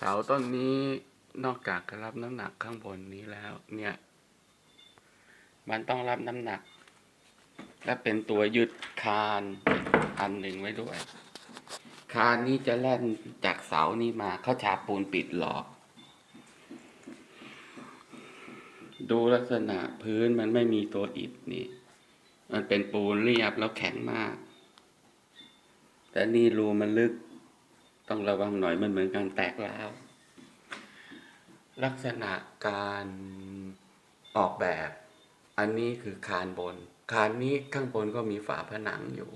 เสาต้นนี้นอกจากจะรับน้ำหนักข้างบนนี้แล้ว เนี่ย มันต้องรับน้ำหนัก และเป็นตัวยึดคานอันหนึ่งไว้ด้วย คานนี้จะแล่นจากเสานี้มาเข้าฉาบปูนปิดหลอก ดูลักษณะพื้นมันไม่มีตัวอิฐนี่ มันเป็นปูนเรียบแล้วแข็งมาก แต่นี่รูมันลึก ต้องระวังหน่อยมันเหมือนการแตกร้าวลักษณะการออกแบบ อันนี้คือคานบน คานนี้ข้างบนก็มีฝาผนังอยู่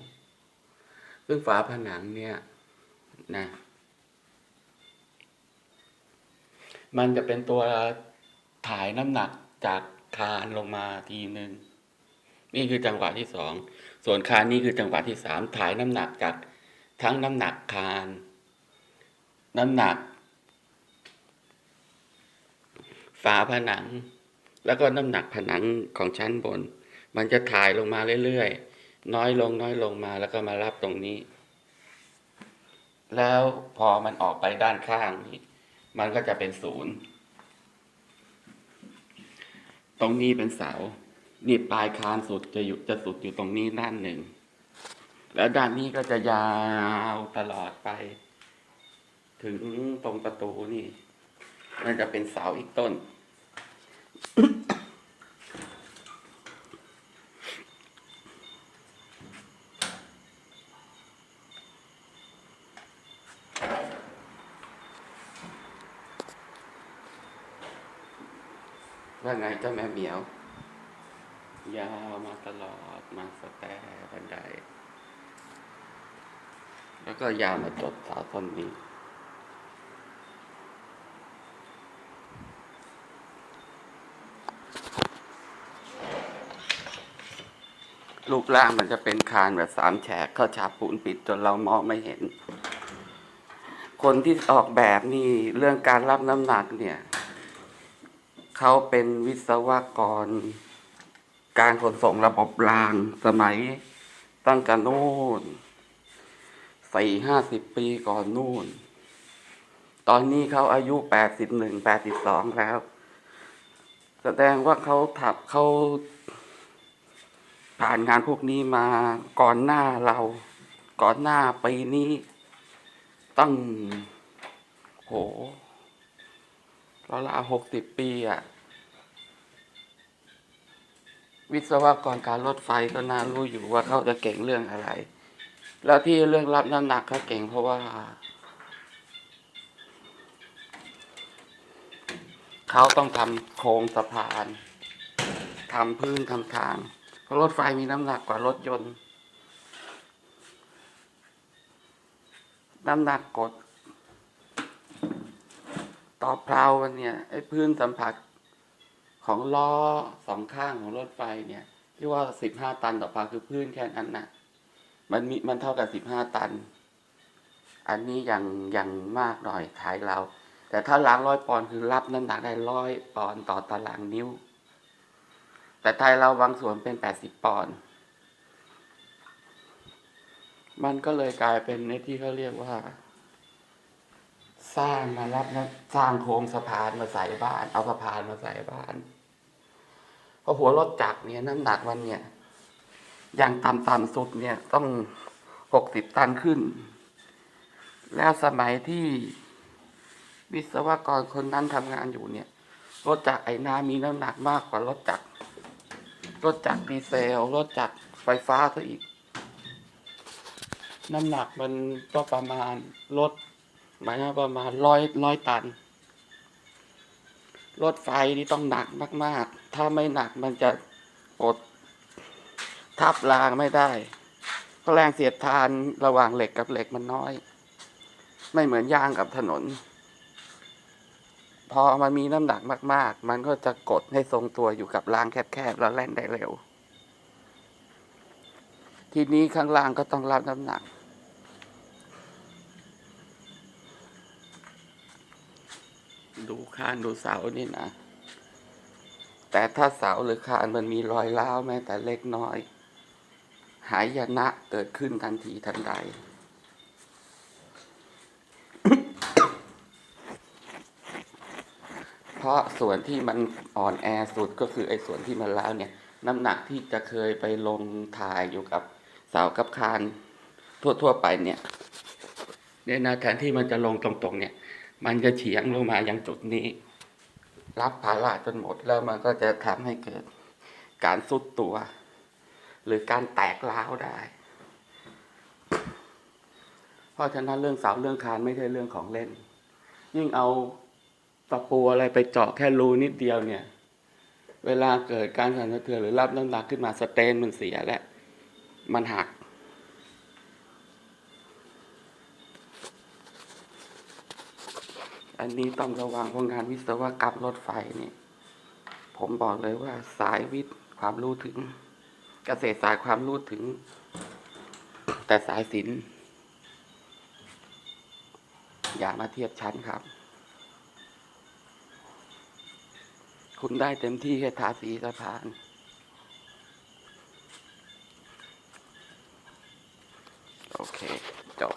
ซึ่งฝาผนังเนี่ยนะมันจะเป็นตัวถ่ายน้ำหนักจากคานลงมาทีหนึ่งนี่คือจังหวะที่สอง ส่วนคานนี้คือจังหวะที่สามถ่ายน้ำหนักจากทั้งน้ำหนักคาน น้ำหนัก ฝาผนัง แล้วก็น้ำหนักผนังของชั้นบน มันจะถ่ายลงมาเรื่อยๆ น้อยลงน้อยลงมาแล้วก็มารับตรงนี้ แล้วพอมันออกไปด้านข้างนี่มันก็จะเป็นศูนย์ตรงนี้เป็นเสา นี่ปลายคานสุดจะอยู่จะสุดอยู่ตรงนี้ด้านหนึ่ง แล้วด้านนี้ก็จะยาวตลอดไป ถึงตรงประตูนี่มันจะเป็นเสาอีกต้น ว่าไงเจ้าแม่เหมียว ยาวมาตลอดมาสแตบันได แล้วก็ยาวมาจดเสาต้นนี้ รูปร่างมันจะเป็นคานแบบสามแฉกเข้าฉาบปูนปิดจนเรามองไม่เห็น คนที่ออกแบบนี่เรื่องการรับน้ำหนักเนี่ย เขาเป็นวิศวกร การขนส่งระบบรางสมัยตั้งแต่นู่นสี่ห้าสิบปีก่อนนู่น ตอนนี้เขาอายุแปดสิบหนึ่งแปดสิบสองแล้ว แสดงว่าเขาถับเขา ผ่านงานพวกนี้มาก่อนหน้าเรา ก่อนหน้าปีนี้ตั้งโหเราละหกสิบปีอะวิศวกรการรถไฟก็น่ารู้อยู่ว่าเขาจะเก่งเรื่องอะไร แล้วที่เรื่องรับน้ำหนักเขาเก่งเพราะว่าเขาต้องทำโครงสะพานทำพื้นทำทาง รถไฟมีน้ำหนักกว่ารถยนต์ น้ำหนักกด ต่อเพลาวันเนี่ยไอ้พื้นสัมผัสของล้อสองข้างของรถไฟเนี่ย ที่ว่าสิบห้าตันต่อเพลาคือพื้นแค่นั้นน่ะ มันมีมันเท่ากับสิบห้าตัน อันนี้อย่างอย่างมากหน่อยท้ายเรา แต่ถ้าล้างร้อยปอนด์คือรับน้ำหนักได้ร้อยปอนด์ต่อตารางนิ้ว แต่ไทยเราบางส่วนเป็นแปดสิบปอนด์มันก็เลยกลายเป็นในที่เขาเรียกว่า สร้างมารับนะสร้างโครงสะพานมาใส่บ้าน เอาสะพานมาใส่บ้านเพราะหัวรถจักรเนี่ยน้ำหนักมันเนี่ยอย่างต่ำๆสุดเนี่ยต้องหกสิบตันขึ้น แล้วสมัยที่วิศวกรคนนั้นทำงานอยู่เนี่ย รถจักรไอ้นามีน้ำหนักมากกว่ารถจักร รถจักรดีเซลรถจักรไฟฟ้าซะอีก น้ำหนักมันก็ประมาณรถหมายว่าประมาณร้อยร้อยตัน รถไฟนี่ต้องหนักมาก ๆ ถ้าไม่หนักมันจะอดทับรางไม่ได้เพราะแรงเสียดทานระหว่างเหล็กกับเหล็กมันน้อย ไม่เหมือนยางกับถนน พอมันมีน้ำหนักมาก ๆ มันก็จะกดให้ทรงตัวอยู่กับรางแคบๆแล้วแล่นได้เร็ว ทีนี้ข้างล่างก็ต้องรับน้ำหนัก ดูคานดูเสานี่นะ แต่ถ้าเสาหรือคานมันมีรอยร้าวแม้แต่เล็กน้อย หายนะเกิดขึ้นทันทีทันใด เพราะส่วนที่มันอ่อนแอสุดก็คือไอ้ส่วนที่มันล้าวเนี่ย น้ำหนักที่จะเคยไปลงถ่ายอยู่กับเสากับคานทั่วๆไปเนี่ยเนี่ยนะแทนที่มันจะลงตรงๆเนี่ย มันจะเฉียงลงมายังจุดนี้ รับภาระจนหมดแล้วมันก็จะทำให้เกิดการสุดตัว หรือการแตกร้าวได้ เพราะฉะนั้นเรื่องเสาเรื่องคานไม่ใช่เรื่องของเล่น ยิ่งเอา ตะปูอะไรไปเจาะแค่รูนิดเดียวเนี่ย เวลาเกิดการสั่นสะเทือนหรือรับน้ำหนักขึ้นมาสเตนมันเสียและมันหัก อันนี้ต้องระวังเพราะงานวิศวกรรมรถไฟนี่ผมบอกเลยว่าสายวิทย์ความรู้ถึงเกษตรศาสตร์ความรู้ถึง แต่สายศิลป์อย่ามาเทียบชั้นครับ คุณได้เต็มที่แค่ทาสีสะพานโอเค จบ